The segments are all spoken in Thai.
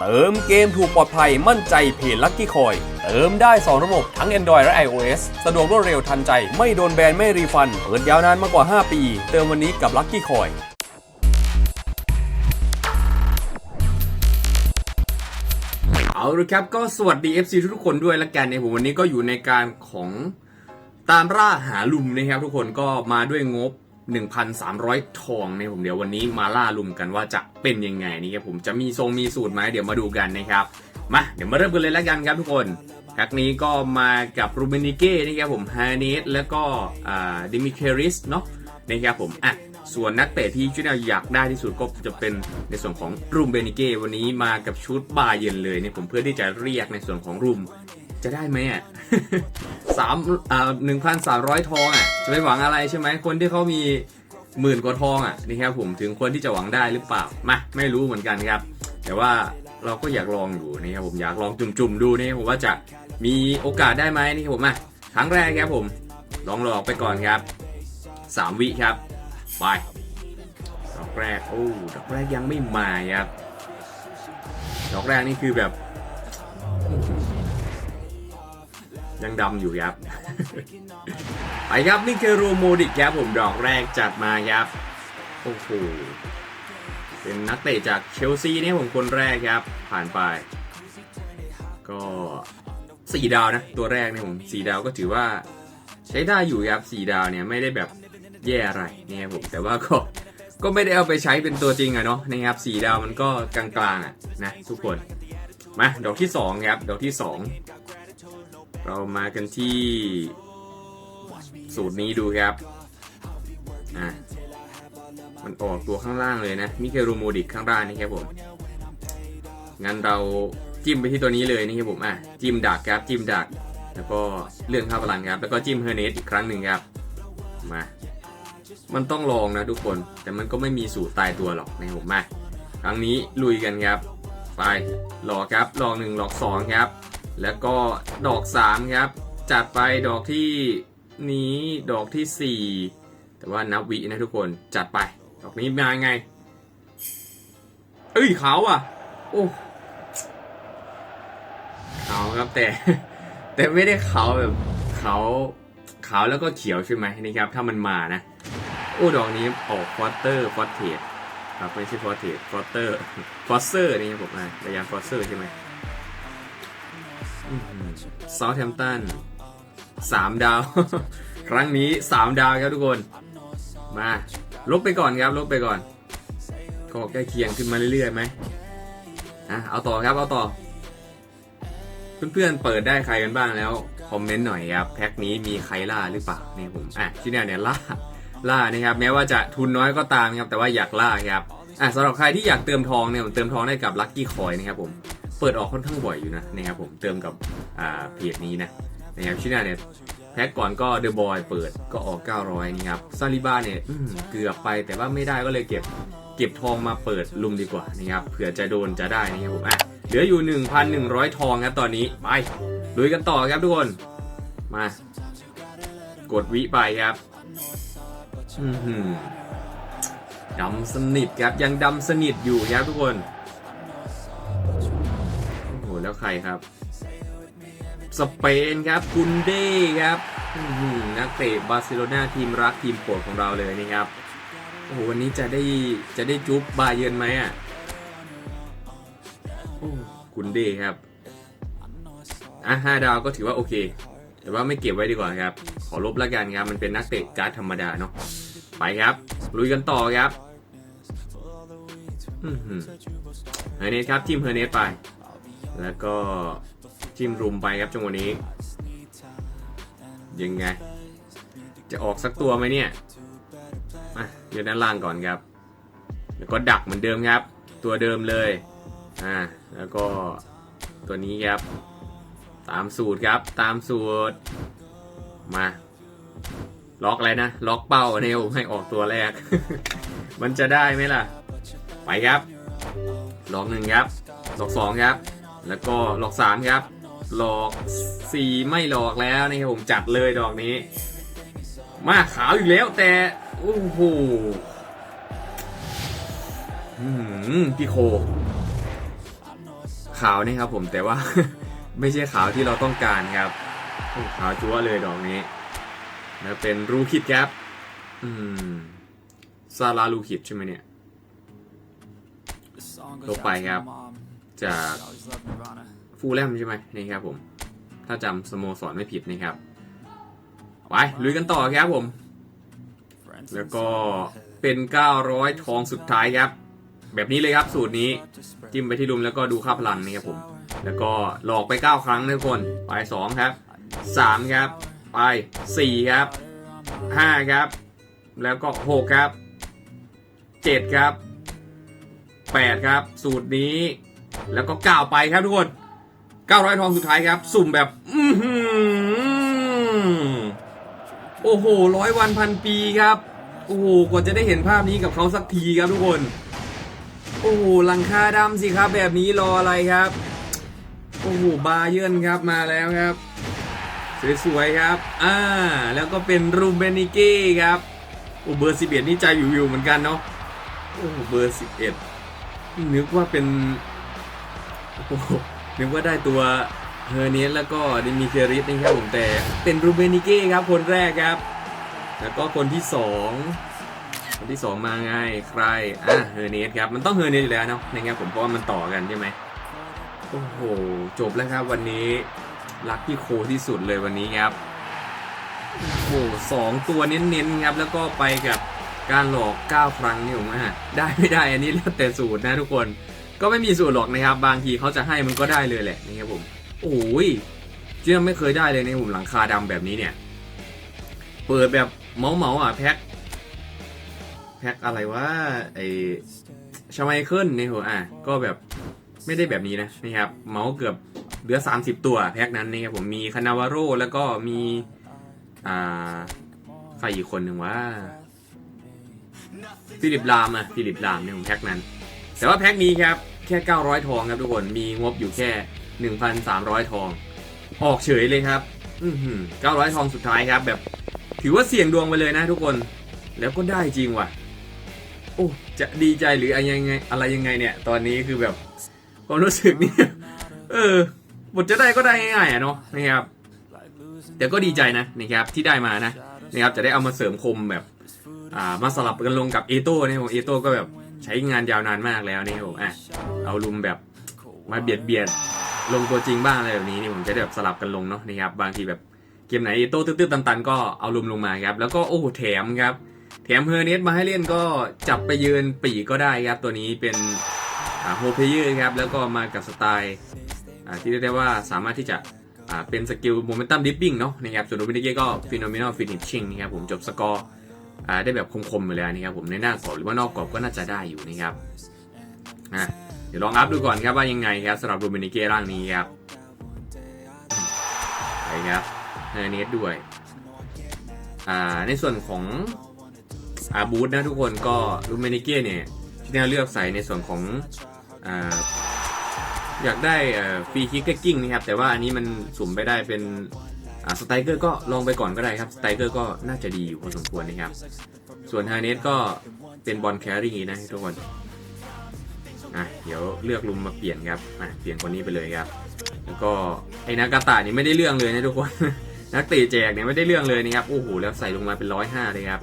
เติมเกมถูกปลอดภัยมั่นใจเพจลั c กี้คอย เติมได้ 2 ระบบทั้ง Android และ iOS สะดวกรวดเร็วทันใจ ไม่โดนแบนไม่รีฟัน เปิดยาวนานมากกว่า 5 ปี เติมวันนี้กับลั c กี้คอยเอาละครับก็สวัสดี FC ทุกคนด้วยละกันในผมวันนี้ก็อยู่ในการของตามล่าหาลุมนะครับทุกคนก็มาด้วยงบ 1,300 ทองในผมเดี๋ยววันนี้มาล่าลุมกันว่าจะเป็นยังไงนี่ครับผมจะมีทรงมีสูตรไหมเดี๋ยวมาดูกันนะครับมาเดี๋ยวมาเริ่มกันเลยและกันครับทุกคนแพ็กนี้ก็มากับรูเบนิเก้นะครับผมฮานิสแล้วก็ดิมิเคริสเนาะนะครับผมอะส่วนนักเตะที่ชุดเราอยากได้ที่สุดก็จะเป็นในส่วนของรูมเบนิเก้วันนี้มากับชุดบาเยนเลยเนี่ยผมเพื่อที่จะเรียกในส่วนของรูม จะได้ไหมอะสามอ่าหนึ่งพันสามร้อยทองอะ จะไปหวังอะไรใช่ไหมคนที่เขามีหมื่นกว่าทองอะนี่ครับผมถึงคนที่จะหวังได้หรือเปล่ามาไม่รู้เหมือนกันครับ แต่ว่าเราก็อยากลองอยู่นะครับผมอยากลองจุ่มๆดูนี่ผมว่าจะมีโอกาสได้ไหมนี่ครับผมมาครั้งแรกครับผม ลองหลอกไปก่อนครับสามวิครับไปดอกแรกโอ้ดอกแรกยังไม่มาครับดอกแรกนี่คือแบบ ยังดำอยู่ครับ ไปครับนี่คือรูโมดิกครับผมดอกแรกจัดมาครับ โอ้โห เป็นนักเตะจากเชลซีนี่ผมคนแรกครับ ผ่านไป ก็สี่ดาวนะ ตัวแรกเนี่ยผมสี่ดาวก็ถือว่า ใช้ได้อยู่ครับสี่ดาวเนี่ยไม่ได้แบบแย่อะไรเนี่ยผมแต่ว่าก็ก็ไม่ได้เอาไปใช้เป็นตัวจริงอะเนาะนะครับสี่ดาวมันก็กลางๆอะนะทุกคน มาดอกที่สองครับดอกที่สอง เรามากันที่สูตรนี้ดูครับ อะ มันออกตัวข้างล่างเลยนะ มิเคโรโมดิกข้างล่างนี่ครับผม งั้นเราจิ้มไปที่ตัวนี้เลยนี่ครับผม อะ จิ้มดักครับ จิ้มดัก แล้วก็เลื่อนค่าพลังครับ แล้วก็จิ้มเฮอร์เนสอีกครั้งหนึ่งครับ มา มันต้องลองนะทุกคน แต่มันก็ไม่มีสูตรตายตัวหรอกนะครับผมมา ครั้งนี้ลุยกันครับ ไปหลอกครับ ลองหนึ่งหลอกสองครับ แล้วก็ดอก 3 ครับ จัดไปดอกที่นี้ดอกที่ 4 แต่ว่านับวินะทุกคนจัดไป ดอกนี้มาไง เอ้ยเขาอะ โอ้เขาครับแต่ แต่ไม่ได้เขาแบบเขาขาวแล้วก็เขียวใช่ไหมนี่ครับ ถ้ามันมานะ โอ้ดอกนี้ออกฟอสเตอร์ฟอสเทสครับไม่ใช่ฟอสเทสฟอสเตอร์ฟอสเซอร์นี่ครับผมอะระยะฟอสเซอร์ใช่ไหม เซาท์แฮมป์ตันสามดาว ครั้งนี้สามดาวครับทุกคน มาลบไปก่อนครับลบไปก่อนก็ใกล้เคียงขึ้นมาเรื่อยๆไหมอะเอาต่อครับเอาต่อ เพื่อนๆเปิดได้ใครกันบ้างแล้วคอมเมนต์หน่อยครับแพ็คนี้มีใครล่าหรือเปล่านี่ผมอะที่เนี่ยเนี่ยล่าล่านะครับ แม้ว่าจะทุนน้อยก็ตามครับแต่ว่าอยากล่าครับอะสำหรับใครที่อยากเติมทองเนี่ยผมเติมทองได้กับลัคกี้คอยนะครับผม เปิดออกค่อนข้างบ่อยอยู่นะนะครับผมเติมกับอ่าเพจนี้นะนะครับชื่อหน้าเนี่ยแพ็กก่อนก็เดอะบอยเปิดก็ออก 900นี่ครับซาลิบ้าเนี่ยเกือบไปแต่ว่าไม่ได้ก็เลยเก็บเก็บทองมาเปิดลุมดีกว่านะครับเผื่อจะโดนจะได้นะครับผมอะเหลืออยู่ 1,100 ทองครับตอนนี้ไปลุยกันต่อครับทุกคนมากดวิไปครับดำสนิทครับยังดำสนิทอยู่ครับทุกคน แล้วใครครับ สเปนครับกุนเด้ครับนักเตะบาร์เซโลนาทีมรักทีมโปรดของเราเลยนะครับโอ้โหวันนี้จะได้จะได้จุ๊บบาเยิร์นไหมอะโอ้กุนเด้ครับอะห้าดาวก็ถือว่าโอเค แต่ว่าไม่เก็บไว้ดีกว่าครับ ขอลบแล้วกันครับ มันเป็นนักเตะการ์ดธรรมดาเนาะไปครับ ลุยกันต่อครับอือหือเฮเนสครับทีมเฮอร์เนสไป แล้วก็จิ้มรุมไปครับจังหวะนี้ ยังไง จะออกสักตัวไหมเนี่ยอะเดี๋ยวด้านล่างก่อนครับ แล้วก็ดักเหมือนเดิมครับ ตัวเดิมเลยอ่าแล้วก็ตัวนี้ครับ ตามสูตรครับ ตามสูตร มา ล็อกอะไรนะ ล็อกเป้าเนี่ยให้ออกตัวแรก มันจะได้ไหมล่ะ ไปครับ ล็อกหนึ่งครับ ล็อกสองครับ แล้วก็หลอกสามครับ หลอกสี่ไม่หลอกแล้วนี่ครับผมจัดเลยดอกนี้ มาขาวอีกแล้วแต่โอ้โหอื้อหือพี่โค ขาวนะครับผมแต่ว่า ไม่ใช่ขาวที่เราต้องการครับโอ้ขาวจั๊วเลยดอกนี้แล้วเป็นรูคิดครับอืมซาลารูคิดใช่ไหมเนี่ยลงไปครับ จากฟูลแลมใช่ไหมนี่ครับผม ถ้าจำสโมสรไม่ผิดนะครับ ไปลุยกันต่อครับผม แล้วก็เป็น 900 ทองสุดท้ายครับ แบบนี้เลยครับสูตรนี้ จิ้มไปที่รุมแล้วก็ดูค่าพลังนี่ครับผม แล้วก็หลอกไป 9 ครั้งนะทุกคน ไป 2 ครับ 3 ครับ ไป 4 ครับ 5 ครับ แล้วก็ 6 ครับ 7 ครับ 8 ครับ สูตรนี้ แล้วก็9ไปครับทุกคน900ทองสุดท้ายครับ สุ่มแบบ อือหือโอ้โหร้อยวันพันปีครับ โอ้โหกว่าจะได้เห็นภาพนี้กับเขาสักทีครับทุกคน โอ้โหหลังคาดำสิครับ แบบนี้รออะไรครับ โอ้โหบาเยิร์นครับมาแล้วครับ สวยๆครับ อ่า แล้วก็เป็นรูเบนิเก้ครับโอ้เบอร์สิบเอ็ดนี่ใจวิวๆเหมือนกันเนาะโอ้เบอร์สิบเอ็ดนึกว่าเป็น นึกว่าได้ตัวเฮอร์เนสแล้วก็ดิมิเคริสนะครับผมแต่เป็นรูเบนิเก้ครับคนแรกครับ แล้วก็คนที่สองคนที่สองมาไงใครอะเฮอร์เนสครับมันต้องเฮอร์เนสอยู่แล้วเนาะนะครับผมเพราะว่ามันต่อกันใช่ไหมโอ้โหจบแล้วครับวันนี้รักพี่โคที่สุดเลยวันนี้ครับโอ้โหสองตัวเน้นๆครับแล้วก็ไปกับการหลอก 9 ครั้งนี่ผมอะได้ไม่ได้อันนี้แล้วแต่สูตรนะทุกคน ก็ไม่มีสูตรหรอกนะครับ บางทีเขาจะให้มันก็ได้เลยแหละนะครับผมโอ้ยเชื่อไม่เคยได้เลยในผมหลังคาดำแบบนี้เนี่ย เปิดแบบเมาเมาอะแพ็คแพ็คอะไรวะไอชไมเคิลในหัวอะก็แบบไม่ได้แบบนี้นะนะครับ เมาส์เกือบเหลือ 30 ตัวแพ็คนั้นนะครับผมมีคานาวาโรแล้วก็มีอ่าใครอีกคนหนึ่งว่าฟิลิปลามอะฟิลิปลามในผมแพ็คนั้น แต่ว่าแพ็คนี้ครับแค่ 900 ทองครับทุกคนมีงบอยู่แค่ 1,300 ทอง ออกเฉยเลยครับ อือหือ900 ทองสุดท้ายครับ แบบถือว่าเสี่ยงดวงไปเลยนะทุกคนแล้วก็ได้จริงว่ะ โอ้จะดีใจหรืออะไรยังไงอะไรยังไงเนี่ย ตอนนี้คือแบบความรู้สึกนี่เออบทจะได้ก็ได้ง่ายๆอะเนาะนะครับแต่ก็ดีใจนะนะครับที่ได้มานะนะครับจะได้เอามาเสริมคมแบบ อ่ามาสลับกันลงกับเอโต้เนี่ยผมเอโต้ก็แบบใช้งานยาวนานมากแล้วนี่ผมอะเอาลุมแบบมาเบียดเบียดลงตัวจริงบ้างอะไรแบบนี้นี่ผมจะได้แบบสลับกันลงเนาะนะครับบางทีแบบเกมไหนเอโต้ตื้อๆตันๆ ก็เอาลุมลงมาครับแล้วก็โอ้โหแถมครับแถมเฮอร์เนสมาให้เล่นก็จับไปยืนปีกก็ได้ครับตัวนี้เป็นโฮเพเยอร์ครับแล้วก็มากับสไตล์ที่เรียกได้ว่าสามารถที่จะเป็นสกิลโมเมนตัมดิปปิ้งเนาะนะครับส่วนโรบินเก้ก็ฟิโนเมนอลฟินิชชิ่งนะครับผมจบสกอร์ ได้แบบคมๆไปเลยนะครับผมในหน้ากรอบหรือว่านอกกรอบก็น่าจะได้อยู่นะครับเดี๋ยวลองอัพดูก่อนครับว่ายังไงครับสำหรับรูมินิเก้ร่างนี้ครับไปครับเฮเนสด้วยในส่วนของอาบูธนะทุกคนก็รูมินิเก้เนี่ยที่น่าเลือกใส่ในส่วนของออยากได้ฟรีคิกกกิ้งนะครับแต่ว่าอันนี้มันสุ่มไปได้เป็น สไตเกอร์ก็ลองไปก่อนก็ได้ครับ สไตเกอร์ก็น่าจะดีอยู่พอสมควรนะครับ ส่วนฮาเนสก็เป็นบอลแครี่นะทุกคนอะเดี๋ยวเลือกลุมมาเปลี่ยนครับอะเปลี่ยนคนนี้ไปเลยครับ แล้วก็ไอ้นากาตานี่ไม่ได้เรื่องเลยนะทุกคน นักเตะแจกเนี่ยไม่ได้เรื่องเลยนะครับ โอ้โหแล้วใส่ลงมาเป็นร้อยห้าเลยครับ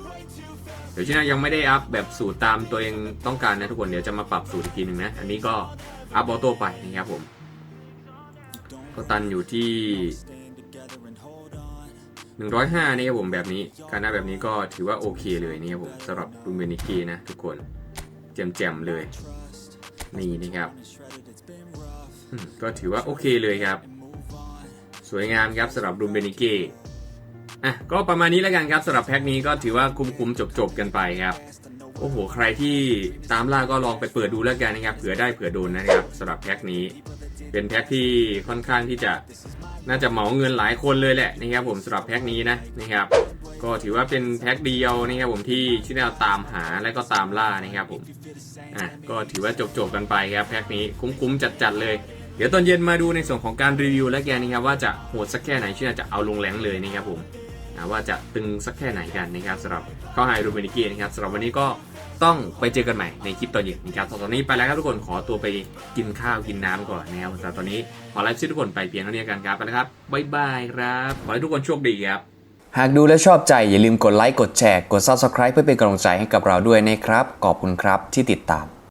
เดี๋ยวชินะยังไม่ได้อัพแบบสูตรตามตัวเองต้องการนะทุกคนเดี๋ยวจะมาปรับสูตรอีกทีหนึ่งนะ อันนี้ก็อัพออโต้ไปนะครับผม ก็ตันอยู่ที่ 105นี่ครับผมแบบนี้การหน้าแบบนี้ก็ถือว่าโอเคเลยนี่ครับผมสำหรับรูเมนิกีนะทุกคนแจ่มๆเลยนี่นะครับก็ถือว่าโอเคเลยครับ สวยงามครับสำหรับรูเมนิกีอะก็ประมาณนี้แล้วกันครับสำหรับแพ็คนี้ก็ถือว่าคุ้มๆจบๆกันไปครับโอ้โหใครที่ตามล่าก็ลองไปเปิดดูแล้วกันนะครับเผื่อได้เผื่อโดนนะครับสำหรับแพ็คนี้ เป็นแพ็คที่ค่อนข้างที่จะ น่าจะเหมาเงินหลายคนเลยแหละนะครับผมสำหรับแพ็คนี้นะนะครับ ก็ถือว่าเป็นแพ็คเดียวนะครับผมที่ที่เราตามหาและก็ตามล่านะครับผมอะก็ถือว่าจบๆกันไปครับแพ็คนี้คุ้มๆจัดๆเลยเดี๋ยวตอนเย็นมาดูในส่วนของการรีวิวและแกนะครับว่าจะโหดสักแค่ไหนที่จะเอาลงแรงเลยนะครับผมอะว่าจะตึงสักแค่ไหนกันนะครับสำหรับข้าวไฮรูเมนิกีนะครับสำหรับวันนี้ก็ ต้องไปเจอกันใหม่ในคลิปตอนเย็นนะครับตอนนี้ไปแล้วครับทุกคนขอตัวไปกินข้าวกินน้ำก่อนนะครับแต่ตอนนี้ขอไลฟ์ซิทุกคนไปเพียงเท่านี้กันครับไปแล้วครับบ๊ายบายครับขอให้ทุกคนโชคดีครับหากดูและชอบใจอย่าลืมกดไลค์กดแชร์กด Subscribe เพื่อเป็นกำลังใจให้กับเราด้วยนะครับขอบคุณครับที่ติดตาม